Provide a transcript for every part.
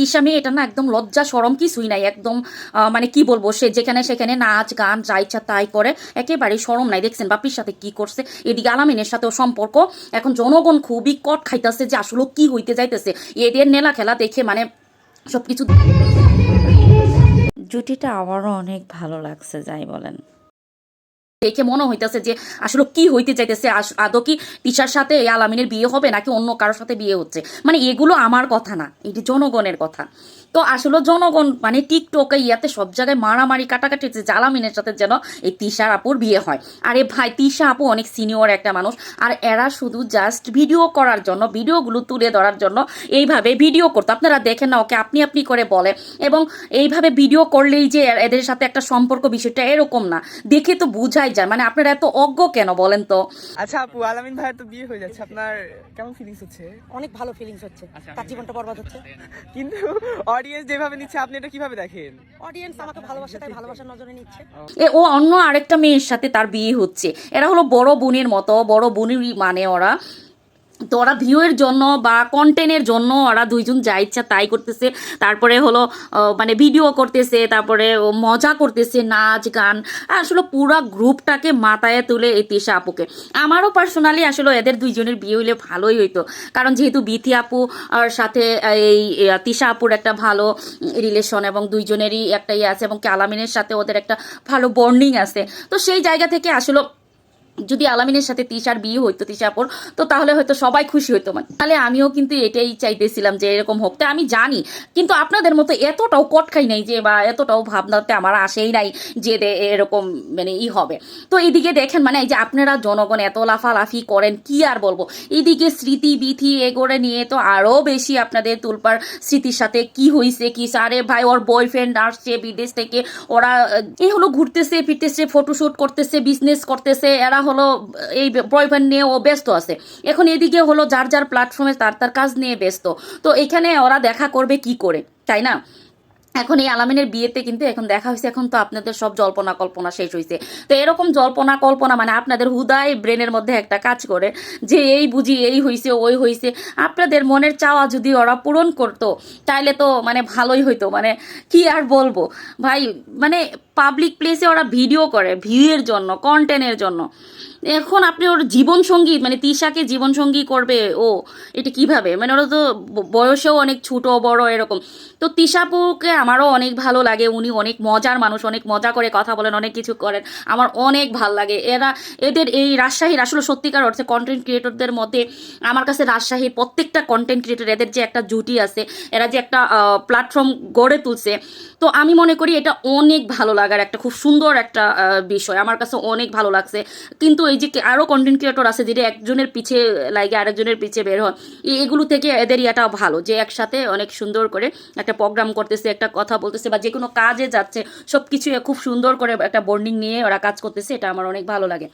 তিশা মেয়ে এটা না একদম লজ্জা সরম কিছুই নাই, একদম মানে কি বলব, সে যেখানে সেখানে নাচ, গান, যা ইচ্ছা তাই করে, একেবারে সরম নাই। দেখছেন বাপির সাথে কি করছে? এদিকে আলামিনের সাথেও সম্পর্ক। এখন জনগণ খুবই কট খাইতেছে যে আসলে কি হইতে যাইতেছে। এদের নেলা খেলা দেখে মানে সবকিছু জুটিটা আমারও অনেক ভালো লাগছে, যাই বলেন। দেখে মনে হইতেছে যে আসলে কি হইতে চাইতেছে? আদৌ কি তিশার সাথে এই আলামিনের বিয়ে হবে নাকি অন্য কারোর সাথে বিয়ে হচ্ছে? মানে এগুলো আমার কথা না, এটি জনগণের কথা। তো আসলে জনগণ মানে টিকটকে ইয়াতে সব জায়গায় মারামারি, কাটাকাটি যে আলামিনের সাথে যেন এই তিশার আপুর বিয়ে হয়। আরে ভাই, তিশা আপু অনেক সিনিয়র একটা মানুষ। আর এরা শুধু জাস্ট ভিডিও করার জন্য ভিডিওগুলো তুলে ধরার জন্য এইভাবে ভিডিও করতো। আপনারা দেখেন না, ওকে আপনি আপনি করে বলে। এবং এইভাবে ভিডিও করলেই যে এদের সাথে একটা সম্পর্ক বিষয়টা এরকম না। দেখে তো বুঝাই যায় মানে আপনারা এত অজ্ঞ কেন বলেন তো? আচ্ছা আপু আলামিন ভাইয়ের তো বিয়ে হয়ে যাচ্ছে আপনার কেমন ফিলিংস হচ্ছে? অনেক ভালো ফিলিংস হচ্ছে তার জীবনটা বরবাদ হচ্ছে। কিন্তু অডিয়েন্স যেভাবে নিচ্ছে আপনি এটা কীভাবে দেখেন? অডিয়েন্স আমাকে ভালোবাসে তাই ভালোবাসার নজরে নিচ্ছে। এ ও অন্য আরেকটা মেয়ের সাথে তার বিয়ে হচ্ছে। এরা হলো বড় বোনের মতো বড় বোনেরই মানে ওরা। তো ওরা ভিউয়ের জন্য বা কন্টেন্টের জন্য ওরা দুইজন যা ইচ্ছা তাই করতেছে। তারপরে হলো মানে ভিডিও করতেছে, তারপরে মজা করতেছে, নাচ, গান। আসলে পুরো গ্রুপটাকে মাথায় তুলে এই তিশা আপুকে। আমারও পার্সোনালি আসলে এদের দুইজনের বিয়ে হইলে ভালোই হইতো। কারণ যেহেতু বিথি আপু, আর সাথে এই তিশা আপুর একটা ভালো রিলেশন এবং দুইজনেরই একটা ইয়ে আছে এবং কি আলামিনের সাথে ওদের একটা ভালো বন্ডিং আছে। তো সেই জায়গা থেকে আসলে যদি আলামিনের সাথে তিশার বিয়ে হইতো তিশাপুর তো তাহলে হয়তো সবাই খুশি হইতো মানে। তাহলে আমিও কিন্তু এটাই চাইতেছিলাম যে এরকম হোক। তা আমি জানি, কিন্তু আপনাদের মতো এতটাও কট খাই নাই যে বা এতটাও ভাবনাতে আমার আসেই নাই যে এরকম মানে ই হবে। তো এইদিকে দেখেন মানে এই যে আপনারা জনগণ এত লাফালাফি করেন, কি আর বলব? এইদিকে স্মৃতি বিথি এগোরে নিয়ে তো আরও বেশি আপনাদের তুলপার স্মৃতির সাথে কি হইছে, কি আরে ভাই, ওর বয়ফ্রেন্ড আসছে বিদেশ থেকে, ওরা এই হলো ঘুরতেছে, ফিরতেছে ফটোশ্যুট করতেছে বিজনেস করতেছে, এরা হলো, এই বয়ফ্রেন্ড নিয়ে ও ব্যস্ত আছে। এখন এদিকে হলো যার যার প্ল্যাটফর্মে তার তার কাজ নিয়ে ব্যস্ত। তো এখানে ওরা দেখা করবে কি করে, তাই না? এখন এই আলামিনের বিয়েতে কিন্তু এখন দেখা হয়েছে, এখন তো আপনাদের সব জল্পনা কল্পনা শেষ হয়েছে। তো এরকম জল্পনা কল্পনা মানে আপনাদের হুদায় ব্রেনের মধ্যে একটা কাজ করে যে এই বুঝি, এই হয়েছে ওই হয়েছে আপনাদের মনের চাওয়া যদি ওরা পূরণ করতো, তাইলে তো মানে ভালোই হইতো। মানে কি আর বলব? ভাই মানে পাবলিক প্লেসে ওরা ভিডিও করে ভিউয়ের জন্য কন্টেন্টের জন্য। এখন আপনি ওর জীবনসঙ্গী মানে তিশাকে জীবনসঙ্গী করবে ও, এটা কীভাবে? মানে ওরা তো বয়সেও অনেক ছোট, বড়, এরকম। তো তিশাপুকে আমারও অনেক ভালো লাগে, উনি অনেক মজার মানুষ, অনেক মজা করে কথা বলেন, অনেক কিছু করেন। আমার অনেক ভালো লাগে। এরা, এদের এই রাজশাহীর, আসলে সত্যিকার অর্থে কন্টেন্ট ক্রিয়েটরদের মধ্যে আমার কাছে রাজশাহীর প্রত্যেকটা কন্টেন্ট ক্রিয়েটর এদের যে একটা জুটি আছে, এরা যে একটা প্ল্যাটফর্ম গড়ে তুলছে, তো আমি মনে করি এটা অনেক ভালো লাগার একটা খুব সুন্দর একটা বিষয়। আমার কাছে অনেক ভালো লাগছে। কিন্তু এই যে কি- আরও কন্টেন্ট ক্রিয়েটর আছে যেটা একজনের পিছে লাগে, আরেকজনের পিছে বের হয় এগুলো থেকে এদের ইয়াটা ভালো যে একসাথে অনেক সুন্দর করে একটা প্রোগ্রাম করতেছে, একটা কথা বলতেছে বা যে কোনো কাজে যাচ্ছে সব কিছু খুব সুন্দর করে একটা বন্ডিং নিয়ে ওরা কাজ করতেছে, এটা আমার অনেক ভালো লাগে।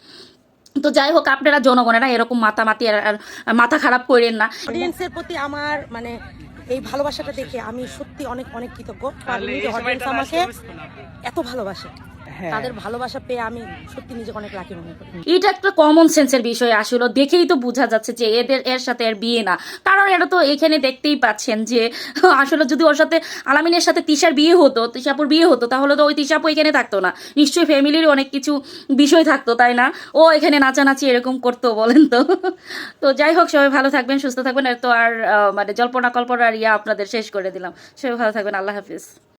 তো যাই হোক, আপনারা জনগণেরা এরকম মাতামাতি আর মাথা খারাপ করেন না। অডিয়েন্সের প্রতি আমার মানে এই ভালোবাসাটা দেখে আমি সত্যি অনেক অনেক কৃতজ্ঞ। আমাকে এত ভালোবাসে। তাদের ভালোবাসা পেয়ে আমি সত্যি নিজেকে অনেক লাকি মনে করি। এটা একটা কমন সেন্সের বিষয় আসলে। দেখেই তো বোঝা যাচ্ছে যে এদের এর সাথে এর বিয়ে না। কারণ এটা তো এখানে দেখতেই পাচ্ছেন যে আসলে যদি ওর সাথে আলামিনের সাথে তিশার বিয়ে হতো তিশাপুর বিয়ে হতো তাহলে তো ওই তিশাপু এখানে থাকতো না। নিশ্চয়ই ফ্যামিলির অনেক কিছু বিষয় থাকতো তাই না? ও এখানে নাচানাচি এরকম করতো বলেন তো। তো যাই হোক সবাই ভালো থাকবেন সুস্থ থাকবেন। আর তো আর মানে জল্পনা কল্পনা আর ইয়া আপনাদের শেষ করে দিলাম। সবাই ভালো থাকবেন আল্লাহ হাফিজ।